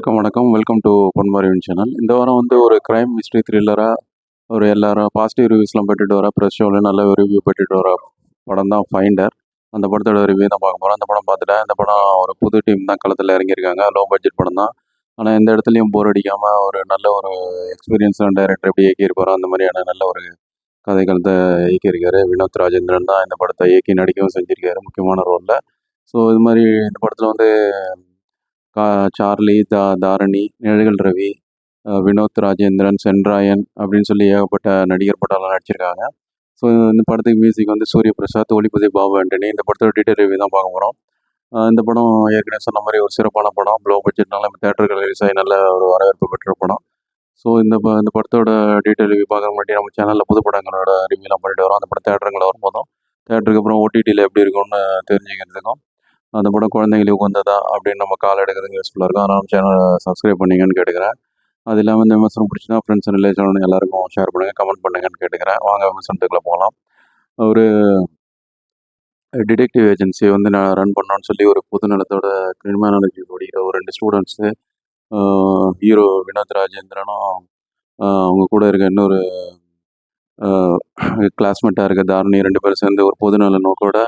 அனைவருக்கும் வணக்கம். Welcome to பொன்மாரிவன் channel இந்த வாரம் வந்து ஒரு கிரைம் மிஸ்ட்ரி த்ரில்லராக ஒரு எல்லாரும் பாசிட்டிவ் ரிவ்யூஸ்லாம் பெற்றுட்டு வர ப்ரெஸ் ஷோவில் நல்ல ரிவ்யூ பெற்றுட்டு வர படம் தான் ஃபைண்டர் அந்த படத்தோட ரிவ்யூ தான் பார்க்க போகிறோம் அந்த படம் பார்த்துட்டேன் இந்த படம் ஒரு புது டீம் தான் களத்தில் இறங்கியிருக்காங்க. லோ பட்ஜெட் படம் தான். ஆனால் எந்த இடத்துலையும் போர் அடிக்காமல் ஒரு நல்ல ஒரு எக்ஸ்பீரியன்ஸான டைரக்டர் எப்படி இயக்கியிருப்பாரோ அந்த மாதிரியான நல்ல ஒரு கதைகளத்தை இயக்கியிருக்காரு. வினோத் ராஜேந்திரன் தான் இந்த படத்தை இயக்கி நடிக்கவும் செஞ்சிருக்காரு முக்கியமான ரோலில் ஸோ இது மாதிரி இந்த படத்தில் வந்து கா சார்லி தா தாரணி நிழல்கள் ரவி வினோத் ராஜேந்திரன் சென்ராயன் அப்படின்னு சொல்லி ஏகப்பட்ட நடிகர் படம்லாம் நடிச்சிருக்காங்க. ஸோ இந்த படத்துக்கு மியூசிக் வந்து சூரிய பிரசாத் ஒளிபதி பாபு ஆண்டனி இந்த படத்தோட டீட்டெயில் ரிவ்யூ தான் பார்க்க போகிறோம் இந்த படம் ஏற்கனவே சொன்ன மாதிரி ஒரு சிறப்பான படம். ப்ளோ பட்ஜெட்னால தேட்டர்கள் ரிலீஸ் ஆகி நல்ல ஒரு வரவேற்பு பெற்ற படம். ஸோ இந்த ப இந்த படத்தோட டீட்டெயில் ரிவ்யூ பார்க்க முன்னாடி நம்ம சேனலில் புது படங்களோட ரிவ்யூலாம் பண்ணிட்டு வரோம். அந்த படம் தேட்டருங்களை வரும்போதும் தேட்டருக்கு அப்புறம் ஓடிடியில் எப்படி இருக்கும்னு தெரிஞ்சுக்கிறதுக்கும் அந்த படம் குழந்தைங்களுக்கு உகந்ததா அப்படின்னு நம்ம கால் எடுக்கிறதுக்கு யூஸ்ஃபுல்லாக இருக்கும். அதனால் நம்ம சேனலை சப்ஸ்கிரைப் பண்ணிங்கன்னு கேட்டுக்கிறேன். அது இல்லாமல் இந்த விமர்சனம் பிடிச்சினா ஃப்ரெண்ட்ஸ் அண்ட் ரிலேஷன் எல்லாருக்கும் ஷேர் பண்ணுங்கள் கமெண்ட் பண்ணுங்கன்னு கேட்டுக்கிறேன். வாங்க விமர்சனத்துக்குள்ளே போகலாம். ஒரு டிடெக்டிவ் ஏஜென்சி வந்து நான் ரன் பண்ணோன்னு சொல்லி ஒரு பொது நலத்தோட கிரிமினாலஜி படிக்கிற ஒரு ரெண்டு ஸ்டூடெண்ட்ஸு ஹீரோ வினோத் ராஜேந்திரனும் அவங்க கூட இருக்க இன்னொரு கிளாஸ்மேட்டாக இருக்க தாரணி ரெண்டு பேரும் சேர்ந்து ஒரு பொதுநல நோக்கோட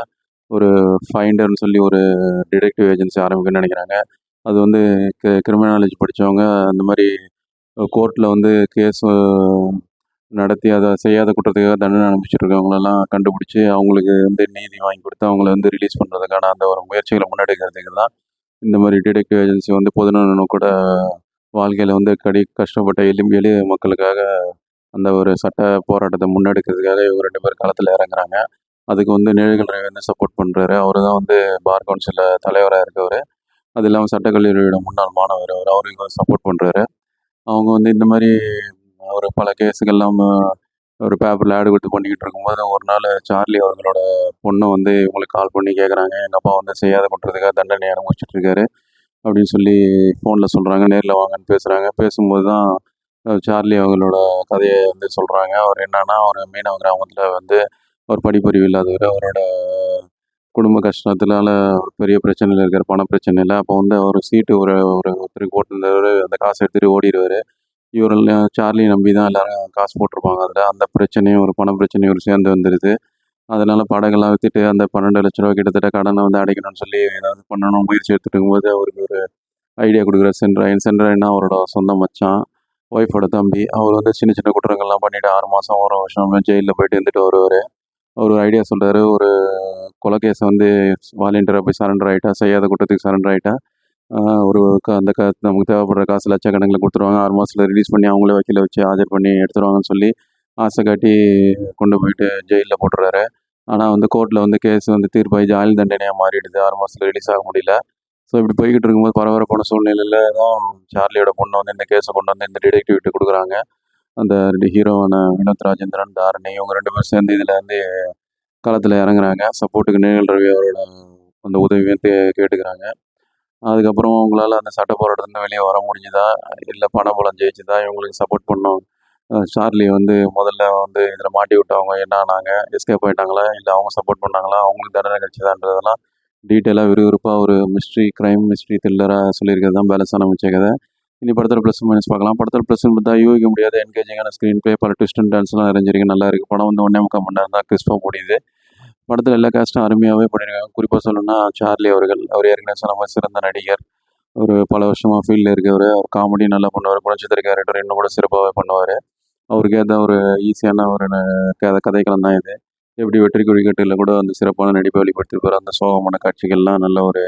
ஒரு ஃபைண்டர்னு சொல்லி ஒரு டிடெக்டிவ் ஏஜென்சி ஆரம்பிக்கணும்னு நினைக்கிறாங்க. அது வந்து கிரிமினாலஜி படித்தவங்க அந்த மாதிரி கோர்ட்டில் வந்து கேஸ் நடத்தி அதை செய்யாத குற்றத்துக்காக தண்டனை அனுப்பிச்சிருக்கவங்களெல்லாம் கண்டுபிடிச்சி அவங்களுக்கு வந்து நீதி வாங்கி கொடுத்து அவங்கள வந்து ரிலீஸ் பண்ணுறதுக்கான அந்த ஒரு முயற்சிகளை முன்னெடுக்கிறதுக்கு தான் இந்த மாதிரி டிடெக்டிவ் ஏஜென்சி வந்து பொதுநலனு கூட வாழ்க்கையில் வந்து கடி கஷ்டப்பட்ட எலும்பி எளிய மக்களுக்காக அந்த ஒரு சட்ட போராட்டத்தை முன்னெடுக்கிறதுக்காக இவங்க ரெண்டு பேர் களத்தில் இறங்குறாங்க. அதுக்கு வந்து நிழல்கள் ரவி வந்து சப்போர்ட் பண்ணுறாரு அவர் தான் வந்து பார் கவுன்சிலில் தலைவராக இருக்கவர். அது இல்லாமல் சட்டக்கல்லூரியோட முன்னாள் மாணவர் அவர். அவருக்கு சப்போர்ட் பண்ணுறாரு அவங்க வந்து இந்த மாதிரி ஒரு பல கேஸுகள்லாம் ஒரு பேப்பரில் ஆடு கொடுத்து பண்ணிக்கிட்டு இருக்கும்போது ஒரு நாள் சார்லி அவர்களோட பொண்ணு வந்து இவங்களுக்கு கால் பண்ணி கேட்குறாங்க எங்கள் அப்பா வந்து செய்யாத பண்ணுறதுக்காக தண்டனை அனுபவிச்சுட்டு இருக்காரு அப்படின்னு சொல்லி ஃபோனில் சொல்கிறாங்க நேரில் வாங்கன்னு பேசுகிறாங்க பேசும்போது தான் சார்லி அவங்களோட கதையை வந்து சொல்கிறாங்க அவர் என்னன்னா அவர் மீனவ கிராமத்தில் வந்து அவர் படிப்பறிவு இல்லாதவர் அவரோட குடும்ப கஷ்டத்தினால ஒரு பெரிய பிரச்சனையில் இருக்கிற பண பிரச்சனையில். அப்போ வந்து அவர் சீட்டு ஒரு ஒரு ஒருத்தருக்கு போட்டிருந்தவர் அந்த காசை எடுத்துகிட்டு ஓடிடுவார் இவரெல்லாம் சார்லி நம்பி தான் எல்லோரும் காசு போட்டிருப்பாங்க. அதில் அந்த பிரச்சனையும் ஒரு பண பிரச்சனையும் ஒரு சேர்ந்து வந்துடுது அதனால் படகெல்லாம் விற்றுட்டு அந்த பன்னெண்டு லட்ச ரூபா கிட்டத்தட்ட கடனை வந்து அடைக்கணும்னு சொல்லி ஏதாவது பண்ணணும் முயற்சி எடுத்துகிட்டு இருக்கும்போது அவருக்கு ஒரு ஐடியா கொடுக்குற சென்ட்ராயன் சென்ட்ராயன்னா அவரோட சொந்த மச்சான் ஒய்ஃபோட தம்பி. அவர் வந்து சின்ன சின்ன குற்றங்கள்லாம் பண்ணிவிட்டு ஆறு மாதம் ஒரு வருஷம் ஜெயிலில் போயிட்டு இருந்துட்டு வருவார். ஒரு ஐடியா சொல்கிறாரு ஒரு கொலைகேஸை வந்து வாலண்டியராக போய் சரண்டர் ஆகிட்டா செய்யாத குற்றத்துக்கு சரண்டர் ஆகிட்டா ஒரு க- அந்த க நமக்கு தேவைப்படுற காசு லட்சக்கணக்கில் கொடுத்துருவாங்க. ஆறு மாதத்தில் ரிலீஸ் பண்ணி அவங்களே வக்கீல வச்சு ஆஜர் பண்ணி எடுத்துருவாங்கன்னு சொல்லி ஆசை காட்டி கொண்டு போயிட்டு ஜெயிலில் போட்டுறாரு. ஆனால் வந்து கோர்ட்டில் வந்து கேஸ் வந்து தீர்ப்பாகி ஜாயில் தண்டனையாக மாறிடுது. ஆறு மாதத்தில் ரிலீஸ் ஆக முடியல. ஸோ இப்படி போய்கிட்டு இருக்கும்போது பரபரப்பான சூழ்நிலையில் தான் சார்லியோட பொண்ணு வந்து இந்த கேஸை கொண்டு வந்து இந்த டிடெக்டிவ்கிட்ட கொடுக்குறாங்க. அந்த ரெண்டு ஹீரோவான வினோத் ராஜேந்திரன் தாரணி இவங்க ரெண்டு பேரும் சேர்ந்து இதில் வந்து களத்தில் இறங்குறாங்க. சப்போர்ட்டுக்கு நிழல் ரவி அவரோட அந்த உதவியும் தே கேட்டுக்கிறாங்க. அதுக்கப்புறம் அவங்களால அந்த சட்ட போராட்டத்துலேருந்து வெளியே வர முடிஞ்சுதா? இல்லை பணபலம் ஜெயிச்சுதா? இவங்களுக்கு சப்போர்ட் பண்ணோம். சார்லி வந்து முதல்ல வந்து இதில் மாட்டி விட்டவங்க என்ன ஆனாங்க? எஸ்கேப் ஆகிட்டாங்களா இல்லை அவங்க சப்போர்ட் பண்ணாங்களா? அவங்களுக்கு தண்டனை கிடைச்சதான்றதெல்லாம் டீட்டெயிலாக விறுவிறுப்பாக ஒரு மிஸ்ட்ரி க்ரைம் மிஸ்ட்ரி த்ரில்லராக சொல்லியிருக்கிறது தான் பேலன்ஸான மிச்ச கதை. இனி படத்தில் ப்ளஸ் மைனஸ் பார்க்கலாம். படத்தில் ப்ளஸ் பார்த்தா யூகிக்க முடியாத. என்கேஜிங்கான ஸ்க்ரீன் ப்ளே பல ட்விஸ்ட் அண்ட் டான்ஸ்லாம் நிறைஞ்சிருக்கு. நல்லா இருக்குது படம் வந்து ஒன்றே முக்கால் மணி நேரம் தான் கிறிஸ்பாக முடியுது. படத்தில் எல்லா காஸ்ட்டும் அருமையாகவே பண்ணியிருக்காங்க குறிப்பாக சொல்லணும்னா சார்லி அவர்கள் அவர் ஏற்கனவே சொன்ன மாதிரி சிறந்த நடிகர். ஒரு பல வருஷமாக ஃபீல்டில் இருக்கவர். அவர் காமெடி நல்லா பண்ணுவார். குணச்சித்திர கேரக்டர் இன்னும் கூட சிறப்பாகவே பண்ணுவார். அவருக்கு தான் ஒரு ஈஸியான ஒரு கதை கதைக்களம் தான் இது. எப்படி வெற்றி குறிக்கட்டில் கூட அந்த சிறப்பான நடிப்பை வெளிப்படுத்திருப்பார். அந்த சோகமான காட்சிகள்லாம் நல்ல ஒரு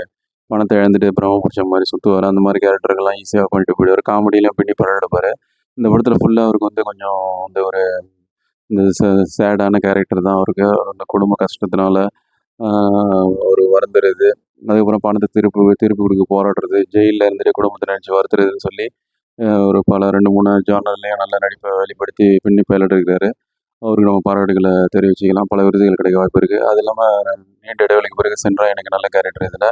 பணத்தை இழந்துட்டு பிரம்ம பிடிச்ச மாதிரி சுற்றுவார் அந்த மாதிரி கேரக்டர்கள்லாம் ஈஸியாக பண்ணிட்டு போயிடுவார். காமெடியெலாம் பின்னி படம் இந்த படத்தில் ஃபுல்லாக அவருக்கு வந்து கொஞ்சம் இந்த ஒரு இந்த சேடான கேரக்டர் தான் அவருக்கு. அந்த குடும்ப கஷ்டத்தினால அவர் ஒரு வருந்துறது. அதுக்கப்புறம் பணத்தை திருப்பி திருப்பி கொடுக்க போராடுறது. ஜெயிலில் இருந்துட்டு குடும்பத்தை நினச்சி வருத்துறதுன்னு சொல்லி ஒரு பல ரெண்டு மூணு ஜானர்லேயும் நல்ல நடிப்பை வெளிப்படுத்தி பின்னி பயிலிட்டிருக்காரு. அவருக்கு நம்ம பாராட்டுகளை தெரிவிச்சுக்கலாம். பல விருதுகள் கிடைக்க வாய்ப்பு இருக்குது அது இல்லாமல் நீண்ட இடைவெளிக்கு பிறகு சென்றா எனக்கு நல்ல கேரக்டர் இதில்.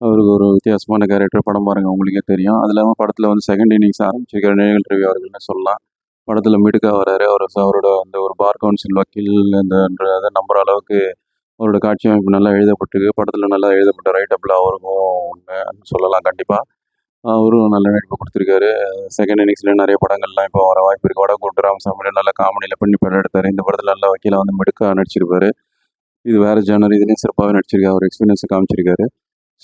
அவருக்கு ஒரு வித்தியாசமான கேரக்டர் படம் பாருங்கள் உங்களுக்கே தெரியும். அது இல்லாமல் படத்தில் வந்து செகண்ட் இன்னிங்ஸ் ஆரம்பிச்சிருக்கிற நினைவு ரவி அவர்கள்னு சொல்லலாம். படத்தில் மிடுக்கா வராரு அவர் அவரோட அந்த ஒரு பார் கவுன்சில் வக்கீல் அந்த அதை நம்புற அளவுக்கு அவரோட காட்சி அமைப்பு நல்லா எழுதப்பட்டிருக்கு. படத்தில் நல்லா எழுதப்பட்ட ரைட்டப்பில் அவருக்கும் ஒன்று சொல்லலாம் கண்டிப்பாக அவரும் நல்ல நடிப்பு கொடுத்துருக்காரு. செகண்ட் இன்னிங்ஸ்ல நிறைய படங்கள்லாம் இப்போ வர வாய்ப்பு இருக்குது வடகூட்டு ராமசாமியில் நல்ல காமெடியில் பண்ணி படம் எடுத்தார். இந்த படத்தில் நல்ல வக்கீலாக வந்து மிடுக்காக நடிச்சிருப்பாரு. இது வேறு ஜேனர் இதுலேயும் சிறப்பாகவே நடிச்சிருக்காரு. அவர் எக்ஸ்பீரியன்ஸை காமிச்சிருக்காரு.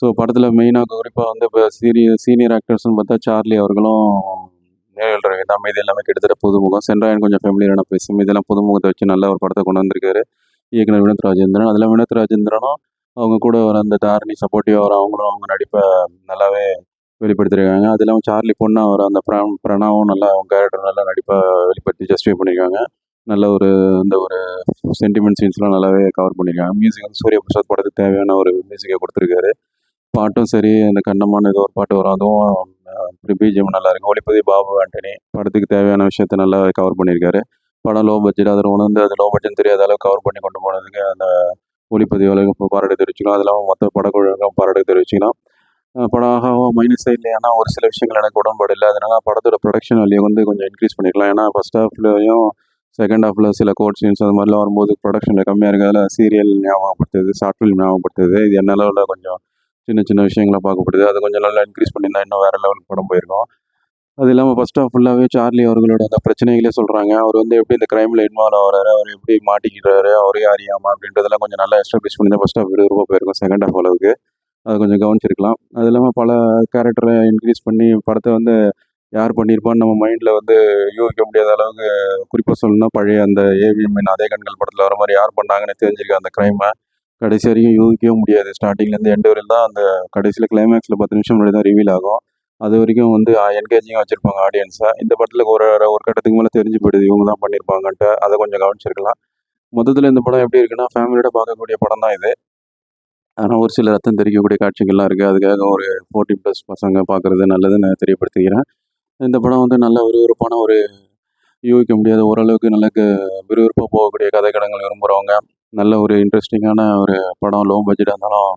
ஸோ படத்தில் மெயினாக குறிப்பாக வந்து இப்போ சீனியர் சீனியர் ஆக்டர்ஸ்னு பார்த்தா சார்லி அவர்களும் நேரில் ரவி தான். எல்லாமே கிட்டத்தட்ட புதுமுகம் சென்றாயன் கொஞ்சம் ஃபேமிலியான பேசும் இதெல்லாம் புதுமுகத்தை வச்சு நல்ல ஒரு படத்தை கொண்டு வந்திருக்காரு. இயக்குனர் வினோத் ராஜேந்திரன். அதில் வினோத் ராஜேந்திரனும் அவங்க கூட வர அந்த தாரணி சப்போர்ட்டிவாக வர அவங்களும் அவங்க நடிப்பை நல்லாவே வெளிப்படுத்திருக்காங்க. அது இல்லாமல் சார்லி பொண்ணா வர அந்த பிரண பிரணாவும் நல்லா அவங்க கேரக்டர் நல்லா நடிப்பை வெளிப்படுத்தி ஜஸ்டிஃபை பண்ணியிருக்காங்க நல்ல ஒரு அந்த ஒரு சென்டிமெண்ட் சீன்ஸ்லாம் நல்லாவே கவர் பண்ணியிருக்காங்க மியூசிக் வந்து சூரிய பிரசாத் படத்துக்கு தேவையான ஒரு மியூசிக்கை கொடுத்துருக்காரு. பாட்டும் சரி அந்த கண்ணமான ஏதோ ஒரு பாட்டு வரும். அதுவும் பிஜிஎம் நல்லா இருக்கும் ஒளிப்பதி பாபு ஆண்டனி படத்துக்கு தேவையான விஷயத்த நல்லா கவர் பண்ணியிருக்காரு. படம் லோ பட்ஜெட் அதில் உணர்ந்து அது லோ பட்ஜெட் தெரியாத அளவுக்கு கவர் பண்ணி கொண்டு போனதுக்கு அந்த ஒளிப்பதிவாளருக்கு பாராட்டு தெரிவிச்சுக்கலாம். அது இல்லாமல் மற்ற படக்குழுக்கும் பாராட்டு தெரிவிச்சுக்கலாம். அஹ் படம் மைனஸ் இல்லை ஏன்னா ஒரு சில விஷயங்கள் எனக்கு உடன்பாடு இல்லை. அதனால படத்தோட ப்ரொடக்ஷன் வேல்யூ வந்து கொஞ்சம் இன்க்ரீஸ் பண்ணிக்கலாம். ஏன்னா ஃபஸ்ட் ஹாஃப்லையும் செகண்ட் ஹாஃபில் சில கோட் சீன்ஸ் அது மாதிரிலாம் வரும்போது ப்ரொடக்ஷனில் கம்மியாக இருக்கிறதுல சீரியல் ஞாபகப்படுத்துது ஷார்ட் ஃபிலிம் ஞாபகப்படுத்துது இது என்ன லெவலில் கொஞ்சம் சின்ன சின்ன விஷயங்களை பார்க்கப்படுது. அது கொஞ்சம் நல்லா இன்க்ரீஸ் பண்ணியிருந்தா இன்னும் வேறு லெவலுக்கு படம் போயிருக்கும். அது இல்லாமல் ஃபஸ்ட் ஆஃப் ஃபுல்லாகவே சார்லி அவர்களோட அந்த பிரச்சனைகளே சொல்கிறாங்க அவர் வந்து எப்படி இந்த க்ரைமில் இன்வால்வ் ஆகிறாரு அவர் எப்படி மாட்டிக்கிறாரு அவரே அறியாமல் அப்படின்றதெல்லாம் கொஞ்சம் நல்லா எஸ்டாப்ளிஷ் பண்ணி ஃபஸ்ட் ஆஃப் விறுவிறுப்பாக போயிருக்கும். செகண்ட் ஆஃப் அளவுக்கு. அது கொஞ்சம் கவனிச்சிருக்கலாம். அது இல்லாமல் பல கேரக்டரை இன்க்ரீஸ் பண்ணி படத்தை வந்து யார் பண்ணியிருப்பான்னு நம்ம மைண்டில் வந்து யூகிக்க முடியாத அளவுக்கு குறிப்பாக சொல்லணும்னா பழைய அந்த ஏவிஎம் அதே கண்கள் படத்தில் வர மாதிரி யார் பண்ணாங்கன்னு தெரிஞ்சிருக்கு அந்த க்ரைமை கடைசி வரைக்கும் யூகிக்கவே முடியாது. ஸ்டார்டிங்லேருந்து எண்டு வரையில் தான் அந்த கடைசியில் கிளைமேக்ஸில் பத்து நிமிஷம் முன்னாடி தான் ரிவீல் ஆகும். அது வரைக்கும் வந்து என்கேஜிங்காக வச்சுருப்பாங்க ஆடியன்ஸை இந்த படத்தில் ஒரு ஒரு கட்டத்துக்கு மேலே தெரிஞ்சு போயிடுது. இவங்க தான் பண்ணியிருப்பாங்கன்ட்டு அதை கொஞ்சம் கவனிச்சிருக்கலாம். மொத்தத்தில் இந்த படம் எப்படி இருக்குன்னா ஃபேமிலியோட பார்க்கக்கூடிய படம் தான் இது. ஆனால் ஒரு சில ரத்தம் தெரிக்கக்கூடிய காட்சிகள்லாம் இருக்குது அதுக்காக ஒரு ஃபோர்ட்டி ப்ளஸ் பசங்க பார்க்குறது நல்லதுன்னு நான் தெரியப்படுத்திக்கிறேன். இந்த படம் வந்து நல்ல விறுவிறுப்பான ஒரு யூகிக்க முடியாத ஓரளவுக்கு நல்ல விறுவிறுப்பாக போகக்கூடிய கதைக்கடங்கள் விரும்புகிறவங்க நல்ல ஒரு இன்ட்ரெஸ்டிங்கான ஒரு படம் லோ பட்ஜெட்டாக இருந்தாலும்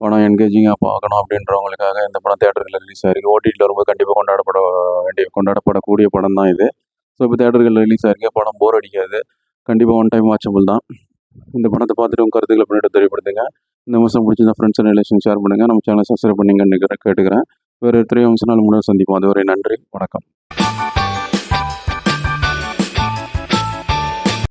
படம் என்கேஜிங்காக பார்க்கணும் அப்படின்றவங்களுக்காக இந்த படம் தேட்டர்களில் ரிலீஸ் ஆகிருக்கு ஓடிடியில் ரொம்ப கண்டிப்பாக கொண்டாடப்பட வேண்டிய கொண்டாடப்படக்கூடிய படம் தான் இது. ஸோ இப்போ தேட்டர்களில் ரிலீஸ் ஆகிருக்கு படம் போர் அடிக்காது. கண்டிப்பாக ஒன் டைம் வாட்சபிள் தான். இந்த படத்தை பார்த்துட்டு உங்கள் கருத்துக்களை பண்ணிட்டு தெரியப்படுத்துங்க. இந்த மாதம் பிடிச்சிருந்தா ஃப்ரெண்ட்ஸ் அண்ட் ரிலேஷன் ஷேர் பண்ணுங்கள் நம்ம சேனல் சப்ஸ்கிரைப் பண்ணிங்கன்னு கேட்டுக்கிறேன். வேறு த்ரீ அம்சம் நாள் முன்னாடி சந்திப்போம். அதுவரை நன்றி. வணக்கம்.